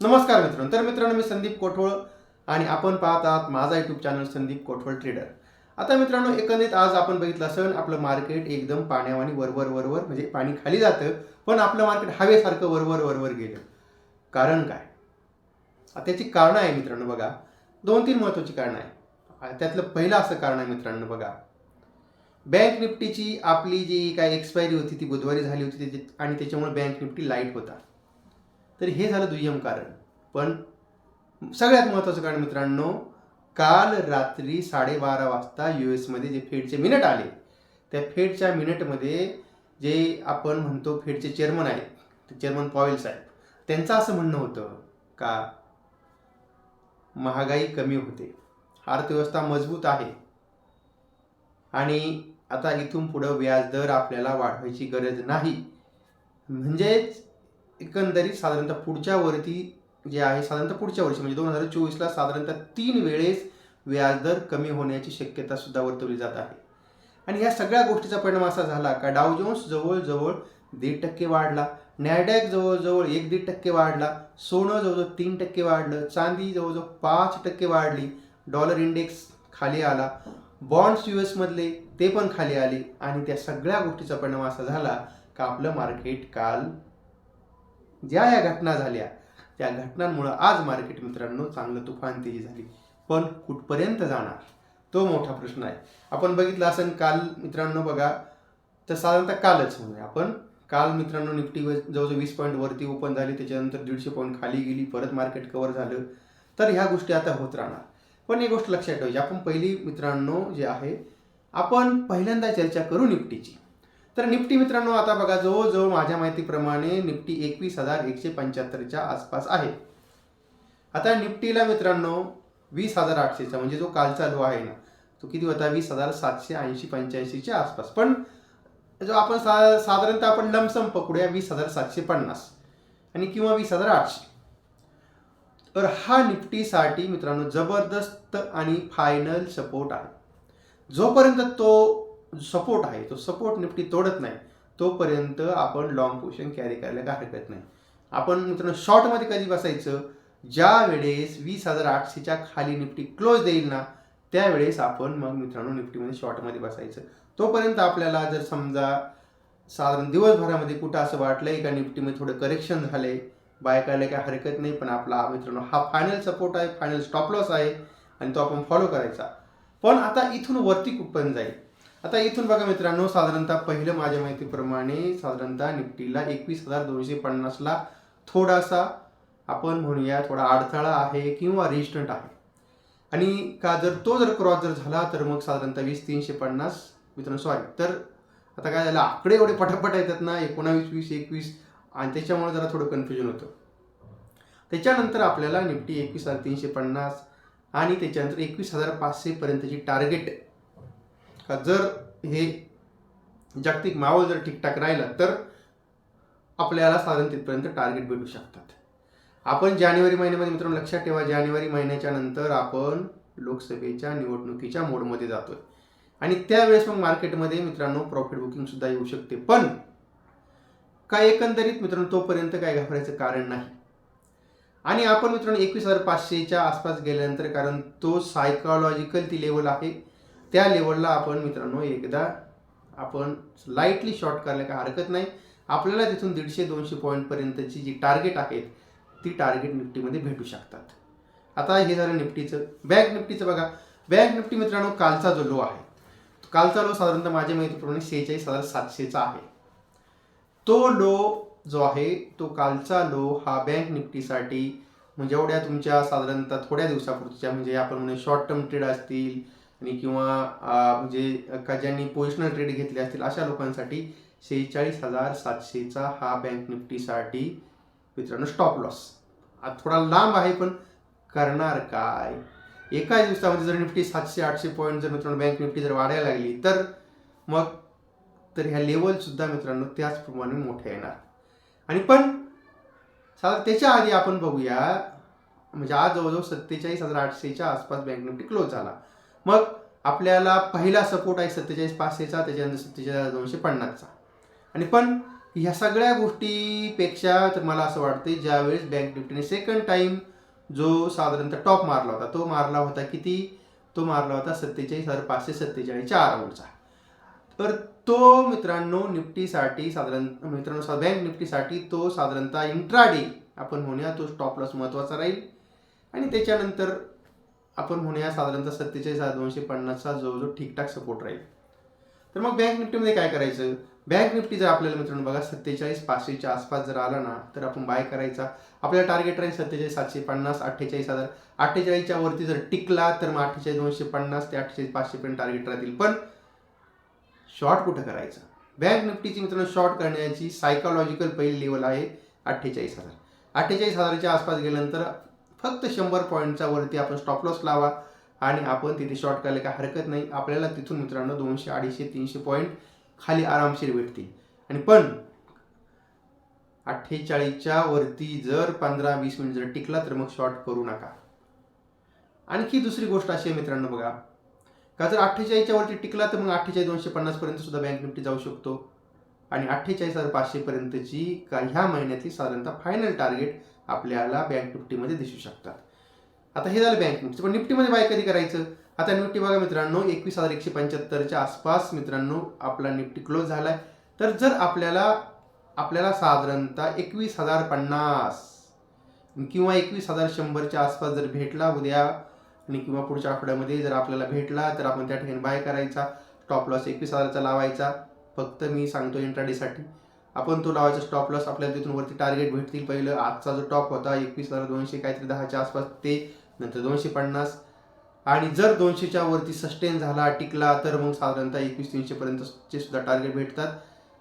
नमस्कार मित्रांनो. तर मित्रांनो मी संदीप कोठवळ आणि आपण पाहत आहात माझा YouTube channel Sandeep Kothawal trader आता मित्रांनो एकंदरीत आज आपण बघितलं असेल आपलं मार्केट एकदम पाण्यावानी वरवर वरवर म्हणजे पाणी खाली जातं पण आपलं मार्केट हवेसारखं वरवर वरवर गेलं. कारण काय? त्याची कारणं आहे मित्रांनो बघा. दोन तीन महत्त्वाची कारणं आहे. त्यातलं पहिलं असं कारण आहे मित्रांनो बघा. बँक निफ्टीची आपली जी काय एक्सपायरी होती ती बुधवारी झाली होती आणि त्याच्यामुळे बँक निफ्टी लाइट होता. तर हे झालं दुय्यम कारण. पण सगळ्यात महत्त्वाचं कारण मित्रांनो काल रात्री साडेबारा वाजता यू एसमध्ये जे फेडचे मिनिट आले त्या फेडच्या मिनिटमध्ये जे आपण म्हणतो फेडचे चेअरमन आहेत ते चेअरमन पॉवेल साहेब त्यांचं असं म्हणणं होतं का महागाई कमी होते अर्थव्यवस्था मजबूत आहे आणि आता इथून पुढं व्याजदर आपल्याला वाढवायची गरज नाही. म्हणजेच एकंदरीत साधारणतः पुढच्या वरती जे आहे साधारणतः पुढच्या वर्षी म्हणजे दोन हजार चोवीसला साधारणतः तीन वेळेस व्याजदर कमी होण्याची शक्यता सुद्धा वर्तवली जात आहे. आणि या सगळ्या गोष्टीचा परिणाम असा झाला का डाव जोन्स जवळजवळ दीड टक्के वाढला नॅडॅक जवळजवळ एक दीड टक्के वाढला सोनं जवळजवळ तीन टक्के वाढलं चांदी जवळजवळ पाच टक्के वाढली डॉलर इंडेक्स खाली आला बॉन्ड्स यू एसमधले ते पण खाली आले आणि त्या सगळ्या गोष्टीचा परिणाम असा झाला का आपलं मार्केट काल ज्या या घटना झाल्या त्या घटनांमुळं आज मार्केट मित्रांनो चांगलं तुफान तेजी झाली. पण कुठपर्यंत जाणार? तो मोठा प्रश्न आहे. आपण बघितलं असेल काल मित्रांनो बघा तर साधारणतः कालच म्हणूया आपण. काल मित्रांनो निफ्टी जवळजवळ वीस पॉईंट वरती ओपन झाली त्याच्यानंतर दीडशे पॉईंट खाली गेली परत मार्केट कव्हर झालं. तर ह्या गोष्टी आता होत राहणार. पण एक गोष्ट लक्षात ठेवायची आपण पहिली मित्रांनो जे आहे आपण पहिल्यांदा चर्चा करू निफ्टीची. तर निफ्टी मित्रांनो आता बघा जवळजवळ माझ्या माहितीप्रमाणे निफ्टी एकवीस हजार एकशे पंच्याहत्तरच्या आसपास आहे. आता निफ्टीला मित्रांनो वीस हजार आठशेचा म्हणजे जो काल चालू आहे ना तो किती होता? वीस हजार सातशे ऐंशी पंच्याऐंशीच्या आसपास. पण जो आपण सा साधारणतः आपण लमसम पकडूया वीस हजार सातशे पन्नास आणि किंवा वीस हजार आठशे. तर हा निफ्टीसाठी मित्रांनो जबरदस्त आणि फायनल सपोर्ट आहे. जोपर्यंत तो सपोर्ट आहे. तो सपोर्ट निफ्टी तोडत नाही. तोपर्यंत आपण लॉंग पोझिशन कॅरी करायला काय हरकत नाही. आपण मित्रांनो शॉर्टमध्ये कधी बसायचं? ज्या वेळेस वीस हजार आठशेच्या खाली निफ्टी क्लोज देईल ना त्यावेळेस आपण मग मित्रांनो निफ्टीमध्ये शॉर्टमध्ये बसायचं. तोपर्यंत आपल्याला जर समजा साधारण दिवसभरामध्ये कुठं असं वाटलंय का निफ्टीमध्ये थोडं करेक्शन झालंय बाय करायला काही हरकत नाही पण आपला मित्रांनो हा फायनल सपोर्ट आहे फायनल स्टॉप लॉस आहे आणि तो आपण फॉलो करायचा. पण आता इथून वरती कुठपर्यंत जाईल. आता इथून बघा मित्रांनो साधारणतः पहिलं माझ्या माहितीप्रमाणे साधारणतः निफ्टीला एकवीस हजार दोनशे पन्नासला थोडासा आपण म्हणूया थोडा अडथळा आहे किंवा रेजिस्टंट आहे. आणि का जर तो जर क्रॉस जर झाला तर मग साधारणतः वीस तीनशे पन्नास मित्रांनो सॉरी तर आता काय झालं आकडे एवढे पटापट येतात ना एकोणावीस वीस एकवीस आणि त्याच्यामुळे जरा थोडं कन्फ्युजन होतं. त्याच्यानंतर आपल्याला निफ्टी एकवीस हजार तीनशे पन्नास आणि त्याच्यानंतर एकवीस हजार पाचशेपर्यंतची टार्गेट का जर हे जागतिक माहोल जर ठीकठाक राहिला तर आपल्याला साधारण तिथपर्यंत टार्गेट भेटू शकतात. आपण जानेवारी महिन्यामध्ये मित्रांनो लक्षात ठेवा जानेवारी महिन्याच्या नंतर आपण लोकसभेच्या निवडणुकीच्या मोडमध्ये जातोय. आणि त्यावेळेस मग मार्केटमध्ये मित्रांनो प्रॉफिट बुकिंग सुद्धा येऊ शकते. पण काय एकंदरीत मित्रांनो तोपर्यंत काय घाबरायचं कारण नाही. आणि आपण मित्रांनो एकवीस हजार पाचशेच्या आसपास गेल्यानंतर कारण तो सायकॉलॉजिकल ती लेवल आहे. त्या लेवलला आपण मित्रांनो एकदा आपण लाईटली शॉर्ट करायला काय हरकत नाही. आपल्याला तिथून दीडशे दोनशे पॉईंटपर्यंतची जी टार्गेट आहेत ती टार्गेट निफ्टीमध्ये भेटू शकतात. आता हे झालं निफ्टीचं. बँक निफ्टीचं बघा. बँक निफ्टी मित्रांनो कालचा जो लो आहे तो कालचा लो साधारणतः माझ्या माहितीप्रमाणे सेहेचाळीस हजार सातशेचा आहे. तो लो जो आहे तो कालचा लो हा बँक निफ्टीसाठी म्हणजे एवढ्या तुमच्या साधारणतः थोड्या दिवसापुरच्या म्हणजे आपण म्हणजे शॉर्ट टर्म ट्रेड असतील आणि किंवा म्हणजे का ज्यांनी पोझिशनल ट्रेड घेतले असतील अशा लोकांसाठी शेहेचाळीस हजार सातशेचा हा बँक निफ्टीसाठी मित्रांनो स्टॉप लॉस आज थोडा लांब आहे पण करणार काय? एका दिवसामध्ये जर निफ्टी सातशे आठशे पॉईंट जर मित्रांनो बँक निफ्टी जर वाढायला लागली तर मग तर ह्या लेवलसुद्धा मित्रांनो त्याचप्रमाणे मोठ्या येणार. आणि पण साधारण त्याच्या आधी आपण बघूया म्हणजे आज जवळजवळ सत्तेचाळीस हजार आठशेच्या आसपास बँक निफ्टी क्लोज झाला. मग आपल्याला पहिला सपोर्ट आहे सत्तेचाळीस पाचशेचा त्याच्यानंतर सत्तेचाळीस दोनशे पन्नासचा. आणि पण ह्या सगळ्या गोष्टीपेक्षा तर मला असं वाटते ज्यावेळेस बँक निफ्टीने सेकंड टाइम जो साधारणतः टॉप मारला होता तो मारला होता किती? तो मारला होता सत्तेचाळीस हजार पाचशे सत्तेचाळीसच्या अराउंडचा तर तो मित्रांनो निफ्टीसाठी साधारण मित्रांनो बँक निफ्टीसाठी तो साधारणतः इंट्राडे आपण म्हणूया तो स्टॉप लॉस महत्त्वाचा राहील. आणि त्याच्यानंतर आपण म्हणूया साधारणतः सत्तेचाळीस हजार दोनशे पन्नासचा जवळजवळ ठीकठाक सपोर्ट राहील. तर मग बँक निफ्टीमध्ये काय करायचं? बँक निफ्टी जर आपल्याला मित्रांनो बघा सत्तेचाळीस पाचशेच्या आसपास जर आला ना तर आपण बाय करायचा. आपल्याला टार्गेट राहील सत्तेचाळीस सातशे पन्नास अठ्ठेचाळीस हजार. अठ्ठेचाळीसच्या वरती जर टिकला तर मग अठ्ठेचाळीस दोनशे पन्नास ते अठ्ठेचाळीस पाचशेपर्यंत टार्गेट राहतील. पण शॉर्ट कुठं करायचं? बँक निफ्टीची मित्रांनो शॉर्ट करण्याची सायकोलॉजिकल पहिली लेवल आहे अठ्ठेचाळीस हजार. अठ्ठेचाळीस हजाराच्या आसपास गेल्यानंतर फक्त शंभर पॉईंटच्या वरती आपण स्टॉप लॉस लावा आणि आपण तिथे शॉर्ट करायला काय हरकत नाही. आपल्याला तिथून मित्रांनो दोनशे अडीचशे तीनशे पॉईंट खाली आरामशीर भेटतील. आणि पण अठ्ठेचाळीसच्या वरती जर पंधरा वीस मिनिट जर टिकला तर मग शॉर्ट करू नका. आणखी दुसरी गोष्ट अशी आहे मित्रांनो बघा. का जर अठ्ठेचाळीसच्या वरती टिकला तर मग अठ्ठेचाळीस दोनशे पन्नासपर्यंत सुद्धा बँक निफ्टी जाऊ शकतो. आणि अठ्ठेचाळीस हजार पाचशे पर्यंतची का ह्या महिन्यातली साधारणतः फायनल टार्गेट आपल्याला बँक निफ्टीमध्ये दिसू शकतात. आता हे झालं बँक निफ्टी. पण निफ्टीमध्ये बाय कधी करायचं? आता निफ्टी बघा मित्रांनो एकवीस हजार एकशे पंच्याहत्तरच्या आसपास मित्रांनो आपला निफ्टी क्लोज झालाय. तर जर आपल्याला आपल्याला साधारणतः एकवीस हजार पन्नास किंवा एकवीस हजार शंभरच्या आसपास जर भेटला उद्या आणि किंवा पुढच्या आठवड्यामध्ये जर आपल्याला भेटला तर आपण त्या ठिकाणी बाय करायचा. टॉप लॉस एकवीस हजारचा लावायचा. फक्त मी सांगतो इंट्राडेसाठी. आपण तो लावायचा स्टॉप लॉस आपल्याला तिथून वरती टार्गेट भेटतील पहिलं. आजचा जो टॉप होता एकवीस हजार दोनशे काहीतरी दहाच्या आसपास ते नंतर दोनशे पन्नास. आणि जर दोनशेच्या वरती सस्टेन झाला टिकला तर मग साधारणतः एकवीस तीनशेपर्यंतचे सुद्धा टार्गेट भेटतात.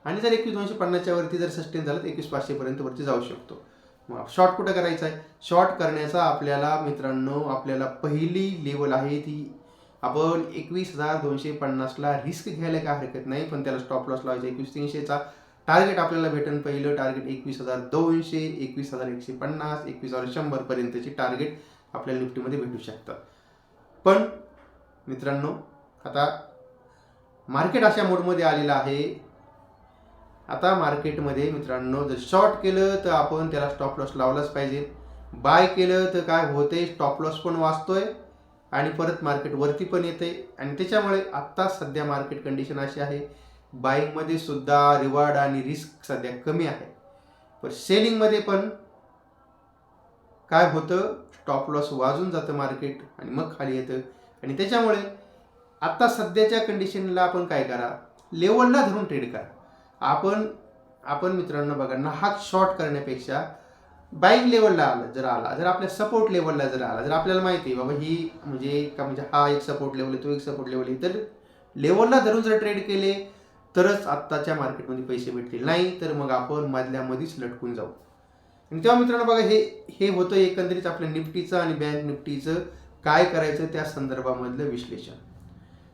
आणि जर एकवीस दोनशे पन्नासच्या वरती जर सस्टेन झालं तर एकवीस पाचशेपर्यंत वरती जाऊ शकतो. मग शॉर्ट कुठं करायचा आहे शॉर्ट करण्याचा आपल्याला मित्रांनो आपल्याला पहिली लेवल आहे ती आपण एकवीस हजार दोनशे पन्नासला रिस्क घ्यायला काय हरकत नाही पण त्याला स्टॉप लॉस लावायचा एकवीस तीनशेचा टार्गेट आपल्याला भेटेल पहिलं टार्गेट एकवीस हजार दोनशे एकवीस हजार एकशे पन्नास एकवीस हजार शंभरपर्यंतची टार्गेट आपल्याला निफ्टीमध्ये भेटू शकतात. पण मित्रांनो आता मार्केट अशा मोडमध्ये आलेलं आहे. आता मार्केटमध्ये मित्रांनो जर शॉर्ट केलं तर आपण त्याला स्टॉप लॉस लावलाच पाहिजे. बाय केलं तर काय होते स्टॉप लॉस पण वाचतोय. आणि परत मार्केट वरती पण येते. आणि त्याच्यामुळे आत्ता सध्या मार्केट कंडिशन अशी आहे. बाईंगमध्ये सुद्धा रिवॉर्ड आणि रिस्क सध्या कमी आहे. पण सेलिंगमध्ये पण काय होतं? स्टॉप लॉस वाजून जातं मार्केट आणि मग खाली येतं. आणि त्याच्यामुळे आत्ता सध्याच्या कंडिशनला आपण काय करा? लेवलला धरून ट्रेड करा. आपण आपण मित्रांनो बघा नाहक शॉर्ट करण्यापेक्षा बाईंग लेवलला आलं जर आला जर आपल्या सपोर्ट लेवलला जर आला जर आपल्याला माहिती आहे बाबा ही म्हणजे का म्हणजे हा एक सपोर्ट लेवल आहे तो एक सपोर्ट लेवल आहे तर लेवलला धरून जर ट्रेड केले तरच आत्ताच्या मार्केटमध्ये पैसे भेटतील. नाही तर मग आपण मधल्या लटकून जाऊ. आणि तेव्हा मित्रांनो बघा हे हे होतं एकंदरीत आपल्या निफ्टीचं आणि बँक निफ्टीचं काय करायचं त्या संदर्भामधलं विश्लेषण.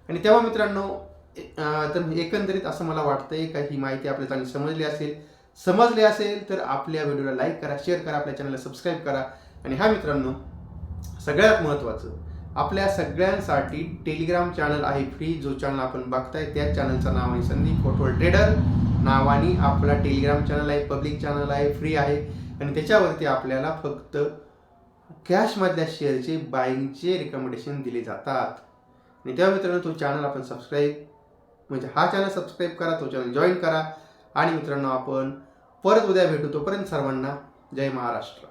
आणि तेव्हा मित्रांनो तर एकंदरीत असं मला वाटतंय का ही माहिती आपल्याला चांगली समजली असेल समजले असेल तर आपल्या व्हिडिओला लाईक करा शेअर करा आपल्या चॅनलला सबस्क्राईब करा. आणि हा मित्रांनो सगळ्यात महत्त्वाचं आपल्या सगळ्यांसाठी टेलिग्राम चॅनल आहे फ्री जो चॅनल आपण बघताय त्या चॅनलचं नाव आहे संदीप कोटवल ट्रेडर नावाने आपला टेलिग्राम चॅनल आहे पब्लिक चॅनल आहे फ्री आहे. आणि त्याच्यावरती आपल्याला फक्त कॅशमधल्या शेअरचे बाईंगचे रिकमेंडेशन दिले जातात. आणि तेव्हा मित्रांनो तो चॅनल आपण सबस्क्राईब म्हणजे हा चॅनल सबस्क्राईब करा तो चॅनल जॉईन करा. आणि मित्रांनो आपण परत उद्या भेटू. तोपर्यंत सर्वांना जय महाराष्ट्र.